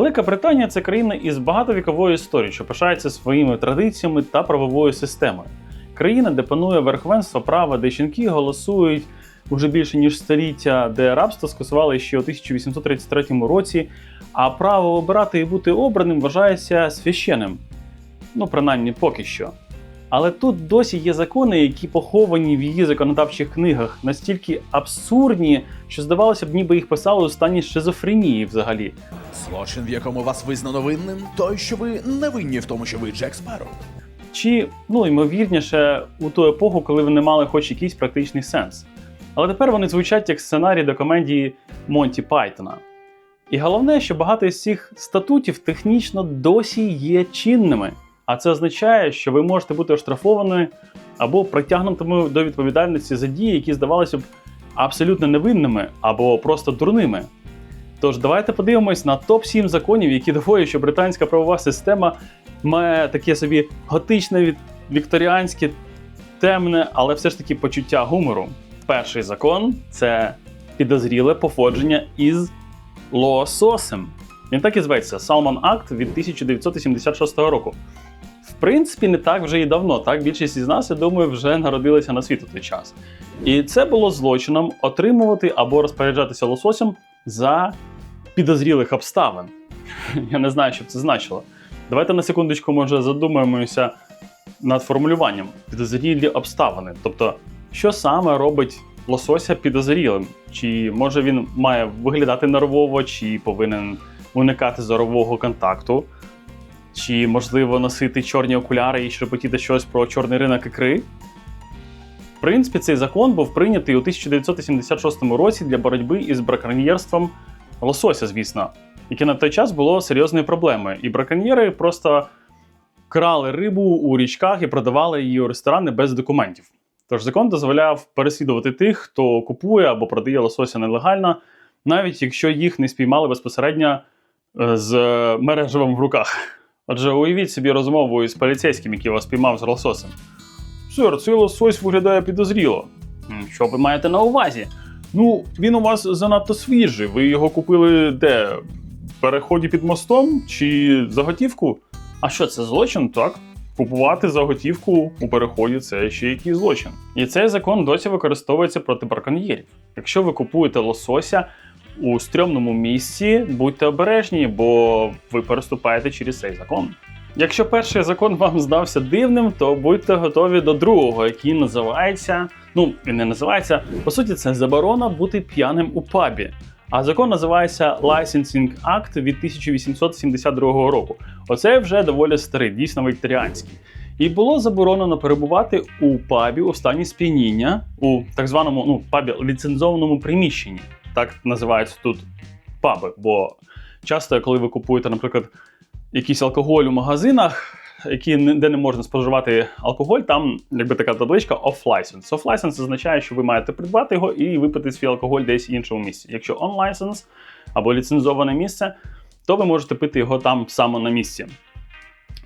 Велика Британія це країна із багатовіковою історією, що пишається своїми традиціями та правовою системою. Країна, де панує верховенство права, де жінки голосують уже більше ніж століття, де рабство скасували ще у 1833 році, а право обирати і бути обраним вважається священним. Ну, принаймні, поки що. Але тут досі є закони, які поховані в її законодавчих книгах, настільки абсурдні, що здавалося б, ніби їх писали у стані шизофренії взагалі. Злочин, в якому вас визнано винним, той, що ви не винні в тому, що ви Джек Спарроу. Чи, ну ймовірніше, у ту епоху, коли вони мали хоч якийсь практичний сенс. Але тепер вони звучать як сценарій до комедії Монті Пайтона. І головне, що багато із цих статутів технічно досі є чинними. А це означає, що ви можете бути оштрафовані або притягнутими до відповідальності за дії, які здавалося б абсолютно невинними або просто дурними. Тож давайте подивимось на топ-7 законів, які доводять, що британська правова система має таке собі готичне вікторіанське, темне, але все ж таки почуття гумору. Перший закон це підозріле походження із лососем. Він так і зветься Salmon Act від 1976 року. Принципі, не так вже і давно. Так більшість із нас, я думаю, вже народилися на світ у той час. І це було злочином отримувати або розпоряджатися лососем за підозрілих обставин. Я не знаю, що б це значило. Давайте на секундочку, може, задумаємося над формулюванням підозрілі обставини. Тобто, що саме робить лосося підозрілим? Чи може він має виглядати нервово, чи повинен уникати зорового контакту? Чи можливо носити чорні окуляри і шепотіти щось про чорний ринок ікри? В принципі, цей закон був прийнятий у 1976 році для боротьби із браконьєрством лосося, звісно, яке на той час було серйозною проблемою. І браконьєри просто крали рибу у річках і продавали її у ресторани без документів. Тож закон дозволяв переслідувати тих, хто купує або продає лосося нелегально, навіть якщо їх не спіймали безпосередньо е, з мережевим в руках. Отже, уявіть собі розмову із поліцейським, який вас спіймав з лососем. Сир, цей лосось виглядає підозріло. Що ви маєте на увазі? Ну, він у вас занадто свіжий. Ви його купили де? В переході під мостом чи заготівку? А що це злочин, так? Купувати заготівку у переході це ще який злочин. І цей закон досі використовується проти браконьєрів. Якщо ви купуєте лосося у стрьомному місці, будьте обережні, бо ви переступаєте через цей закон. Якщо перший закон вам здався дивним, то будьте готові до другого, який називається. Ну, він не називається. По суті, це заборона бути п'яним у пабі. А закон називається Licensing Act від 1872 року. Оце вже доволі старий, дійсно вікторіанський. І було заборонено перебувати у пабі у стані сп'яніння у так званому ну, пабі ліцензованому приміщенні. Так називаються тут паби. Бо часто, коли ви купуєте, наприклад, якийсь алкоголь у магазинах, які де не можна споживати алкоголь, там якби така табличка off-license. Off-license означає, що ви маєте придбати його і випити свій алкоголь десь в іншому місці. Якщо on-license або ліцензоване місце, то ви можете пити його там саме на місці.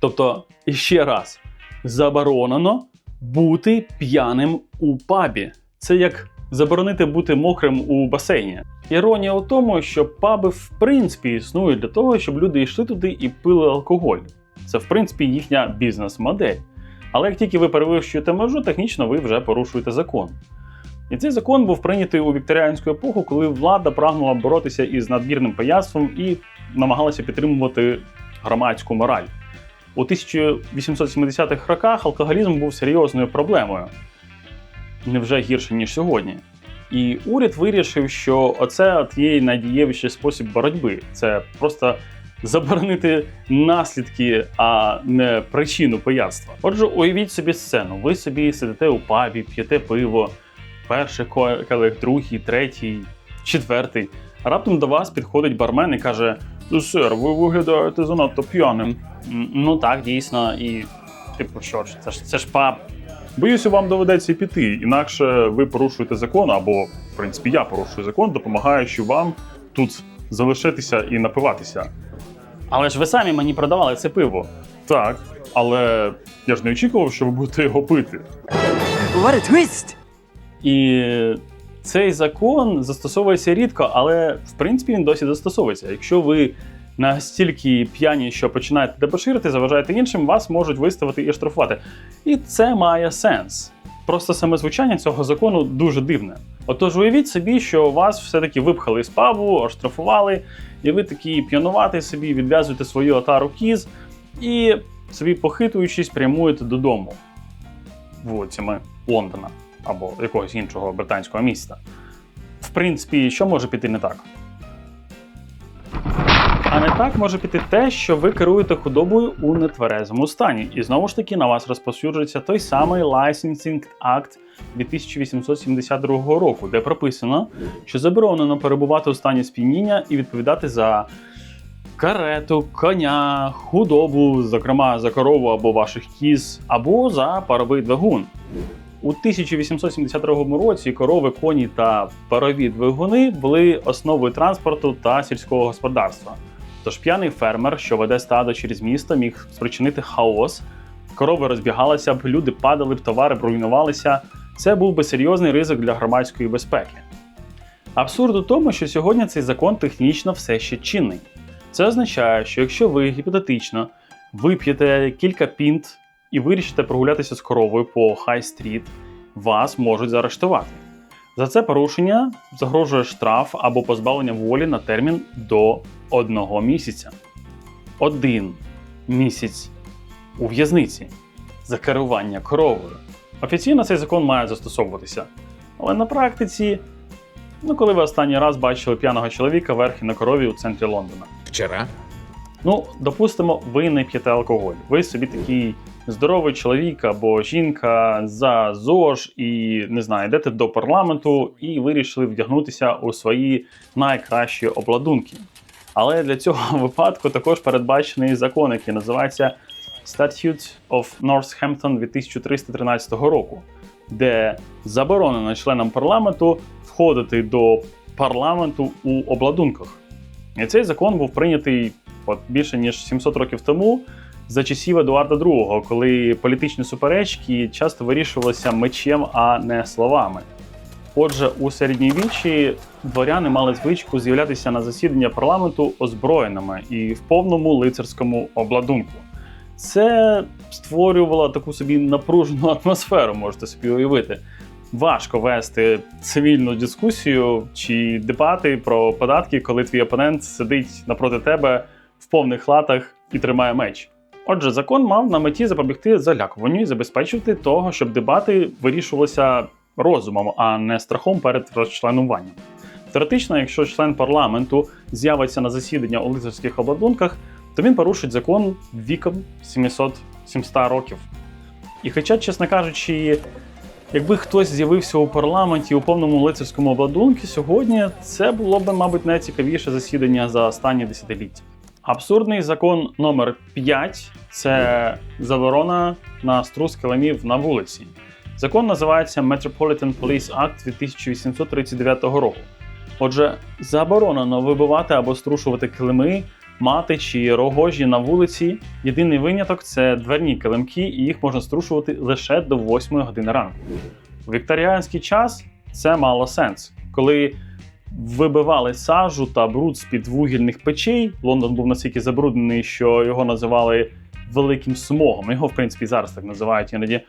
Тобто, іще раз, заборонено бути п'яним у пабі. Це як заборонити бути мокрим у басейні. Іронія у тому, що паби в принципі існують для того, щоб люди йшли туди і пили алкоголь. Це в принципі їхня бізнес-модель. Але як тільки ви перевищуєте межу, технічно ви вже порушуєте закон. І цей закон був прийнятий у вікторіанську епоху, коли влада прагнула боротися із надмірним пияцтвом і намагалася підтримувати громадську мораль. У 1870-х роках алкоголізм був серйозною проблемою, невже гірше, ніж сьогодні. І уряд вирішив, що оце є найдієвіший спосіб боротьби. Це просто заборонити наслідки, а не причину пияцтва. Отже, уявіть собі сцену. Ви собі сидите у пабі, п'єте пиво, перший ко- келих, другий, третій, четвертий. Раптом до вас підходить бармен і каже: Сер, ви виглядаєте занадто п'яним. Ну так, дійсно, і типу, що ж, це ж це ж паб. Боюся, вам доведеться піти, інакше ви порушуєте закон, або, в принципі, я порушую закон, допомагаючи вам тут залишитися і напиватися. Але ж ви самі мені продавали це пиво. Так, але я ж не очікував, що ви будете його пити. What a twist! І цей закон застосовується рідко, але в принципі він досі застосовується. Якщо ви настільки п'яні, що починаєте дебоширити, заважаєте іншим, вас можуть виставити і штрафувати. І це має сенс. Просто саме звучання цього закону дуже дивне. Отож, уявіть собі, що вас все-таки випхали з пабу, оштрафували, і ви такі п'янувати собі, відв'язуєте свою отару кіз і собі похитуючись, прямуєте додому вулицями Лондона або якогось іншого британського міста. В принципі, що може піти не так? А не так може піти те, що ви керуєте худобою у нетверезому стані. І знову ж таки на вас розповсюджується той самий Licensing Act 2872 року, де прописано, що заборонено перебувати у стані сп'яніння і відповідати за карету, коня, худобу, зокрема за корову або ваших кіз, або за паровий двигун. У 1872 році корови, коні та парові двигуни були основою транспорту та сільського господарства. Тож п'яний фермер, що веде стадо через місто, міг спричинити хаос. Корови розбігалися б, люди падали б, товари б руйнувалися. Це був би серйозний ризик для громадської безпеки. Абсурд у тому, що сьогодні цей закон технічно все ще чинний. Це означає, що якщо ви гіпотетично вип'єте кілька пінт і вирішите прогулятися з коровою по Хай-стріт, вас можуть заарештувати. За це порушення загрожує штраф або позбавлення волі на термін до одного місяця. Один місяць у в'язниці за керування коровою. Офіційно цей закон має застосовуватися. Але на практиці, ну коли ви останній раз бачили п'яного чоловіка верхи на корові у центрі Лондона. Вчора Ну, допустимо, ви не п'єте алкоголь. Ви собі такий здоровий чоловік або жінка за ЗОЖ і не знаю, йдете до парламенту і вирішили вдягнутися у свої найкращі обладунки. Але для цього випадку також передбачений закон, який називається Statute of Northampton від 1313 року, де заборонено членам парламенту входити до парламенту у обладунках. І цей закон був прийнятий от більше ніж 700 років тому за часів Едуарда II, коли політичні суперечки часто вирішувалися мечем, а не словами. Отже, у середньовіччі дворяни мали звичку з'являтися на засідання парламенту озброєними і в повному лицарському обладунку. Це створювало таку собі напружену атмосферу, можете собі уявити. Важко вести цивільну дискусію чи дебати про податки, коли твій опонент сидить напроти тебе в повних латах і тримає меч. Отже, закон мав на меті запобігти залякуванню і забезпечити того, щоб дебати вирішувалися розумом, а не страхом перед розчленуванням. Теоретично, якщо член парламенту з'явиться на засідання у лицарських обладунках, то він порушить закон віком 700 700 років. І хоча, чесно кажучи, якби хтось з'явився у парламенті у повному лицарському обладунку сьогодні, це було б, мабуть, найцікавіше засідання за останні десятиліття. Абсурдний закон номер 5 це заборона на струс килимів на вулиці. Закон називається Metropolitan Police Act від 1839 року. Отже, заборонено вибивати або струшувати килими, мати чи рогожі на вулиці. Єдиний виняток це дверні килимки, і їх можна струшувати лише до 8 години ранку. У вікторіанський час це мало сенс, коли вибивали сажу та бруд з-під вугільних печей. Лондон був настільки забруднений, що його називали великим смогом. Його, в принципі, зараз так називають іноді.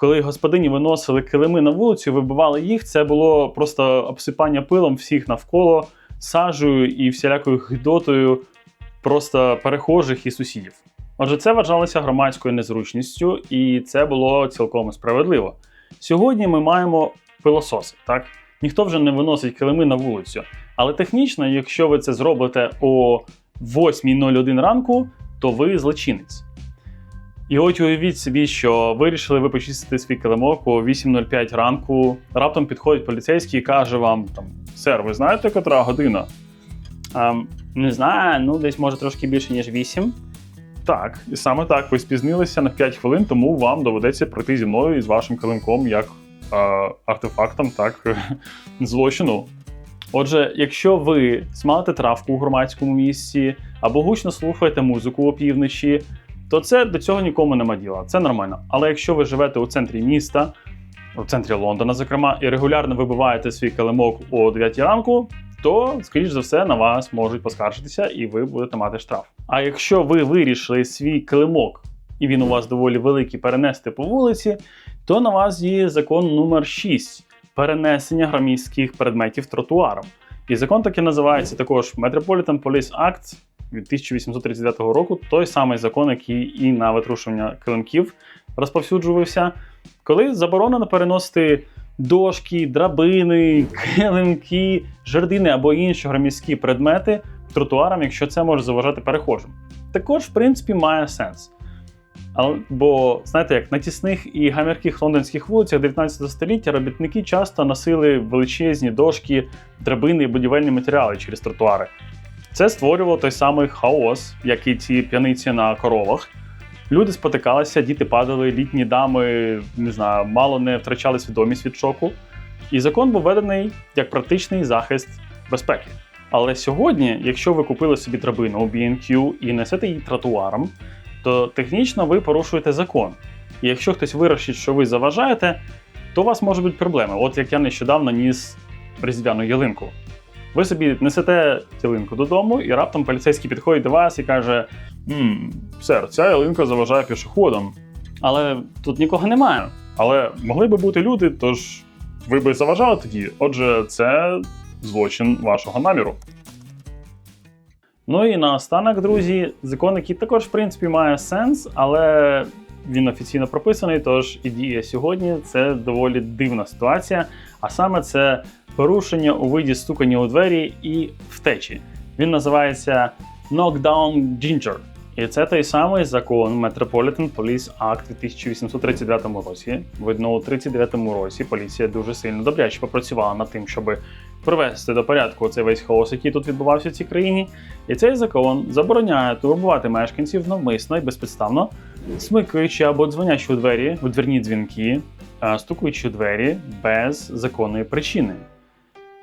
Коли господині виносили килими на вулицю, вибивали їх, це було просто обсипання пилом всіх навколо, сажею і всілякою гидотою просто перехожих і сусідів. Отже, це вважалося громадською незручністю, і це було цілком справедливо. Сьогодні ми маємо пилососи, так? Ніхто вже не виносить килими на вулицю. Але технічно, якщо ви це зробите о 8.01 ранку, то ви злочинець. І от уявіть собі, що вирішили ви почистити свій килимок о 8.05 ранку. Раптом підходить поліцейський і каже вам: там, сер, ви знаєте, котра година? Ем, не знаю, ну десь може трошки більше, ніж 8. Так, і саме так, ви спізнилися на 5 хвилин, тому вам доведеться пройти зі мною і з вашим килимком як е, артефактом, так, злочину. Отже, якщо ви смалите травку у громадському місці або гучно слухаєте музику опівночі, то це до цього нікому нема діла. Це нормально. Але якщо ви живете у центрі міста, у центрі Лондона, зокрема, і регулярно вибиваєте свій килимок о 9 ранку, то, скоріш за все, на вас можуть поскаржитися, і ви будете мати штраф. А якщо ви вирішили свій килимок, і він у вас доволі великий, перенести по вулиці, то на вас є закон номер 6 перенесення громадських предметів тротуаром. І закон таки називається також Metropolitan Police Act від 1839 року, той самий закон, який і на витрушування килимків розповсюджувався, коли заборонено переносити дошки, драбини, килимки, жердини або інші громадські предмети тротуарам, якщо це може заважати перехожим. Також, в принципі, має сенс. Бо, знаєте, як на тісних і гамірких лондонських вулицях 19 століття робітники часто носили величезні дошки, драбини і будівельні матеріали через тротуари. Це створювало той самий хаос, як і ці п'яниці на коровах. Люди спотикалися, діти падали, літні дами не знаю, мало не втрачали свідомість від шоку. І закон був введений як практичний захист безпеки. Але сьогодні, якщо ви купили собі драбину у B&Q і несете її тротуаром, то технічно ви порушуєте закон. І якщо хтось вирішить, що ви заважаєте, то у вас можуть бути проблеми. От як я нещодавно ніс різдвяну ялинку. Ви собі несете ялинку додому, і раптом поліцейський підходить до вас і каже: «М, сер, ця ялинка заважає пішоходам. Але тут нікого немає. Але могли би бути люди, тож ви би заважали тоді. Отже, це злочин вашого наміру. Ну і наостанок, друзі, закон, який також, в принципі, має сенс, але він офіційно прописаний, тож і діє сьогодні. Це доволі дивна ситуація. А саме це порушення у виді стукання у двері і втечі. Він називається Knockdown Ginger. І це той самий закон Metropolitan Police Act у 1839 році. Видно, у 39 році поліція дуже сильно добряче попрацювала над тим, щоб привести до порядку цей весь хаос, який тут відбувався в цій країні. І цей закон забороняє турбувати мешканців навмисно і безпідставно, смикаючи або дзвонячи у двері, у дверні дзвінки, стукаючи у двері без законної причини.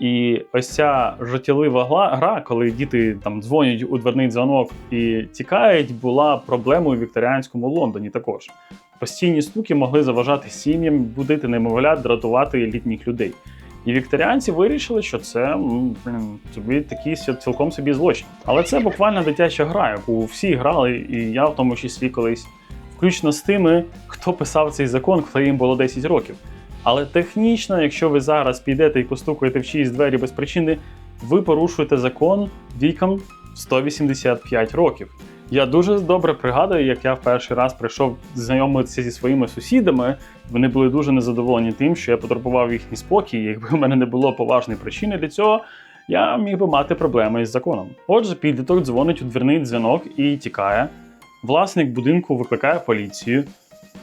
І ось ця життєлива гра, коли діти там дзвонять у дверний дзвонок і тікають, була проблемою в вікторіанському Лондоні також. Постійні стуки могли заважати сім'ям, будити немовлят, дратувати літніх людей. І вікторіанці вирішили, що це м, собі такий цілком собі злочин. Але це буквально дитяча гра, яку всі грали, і я в тому числі колись, включно з тими, хто писав цей закон, коли їм було 10 років. Але технічно, якщо ви зараз підете і постукаєте в чиїсь двері без причини, ви порушуєте закон віком 185 років. Я дуже добре пригадую, як я в перший раз прийшов знайомитися зі своїми сусідами. Вони були дуже незадоволені тим, що я потребував їхній спокій. Якби в мене не було поважної причини для цього, я міг би мати проблеми із законом. Отже, підліток дзвонить у дверний дзвінок і тікає. Власник будинку викликає поліцію.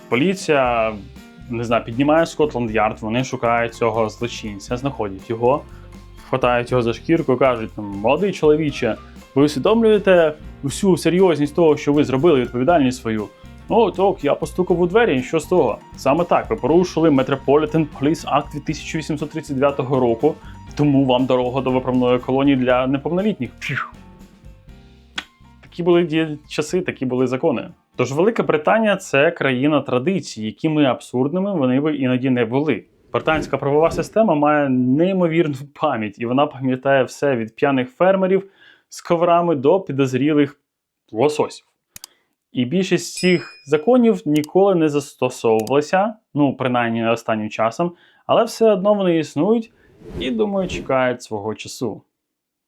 Поліція не знаю, піднімає Скотланд Ярд, вони шукають цього злочинця, знаходять його, хватають його за шкірку кажуть: молодий чоловіче, ви усвідомлюєте всю серйозність того, що ви зробили, відповідальність свою. О, так, я постукав у двері, і що з того? Саме так, ви порушили Metropolitan Police Act 1839 року, тому вам дорога до виправної колонії для неповнолітніх. Такі були часи, такі були закони. Тож Велика Британія це країна традицій, якими абсурдними вони би іноді не були. Британська правова система має неймовірну пам'ять, і вона пам'ятає все від п'яних фермерів з коврами до підозрілих лососів. І більшість цих законів ніколи не застосовувалася, ну принаймні останнім часом, але все одно вони існують і думаю, чекають свого часу.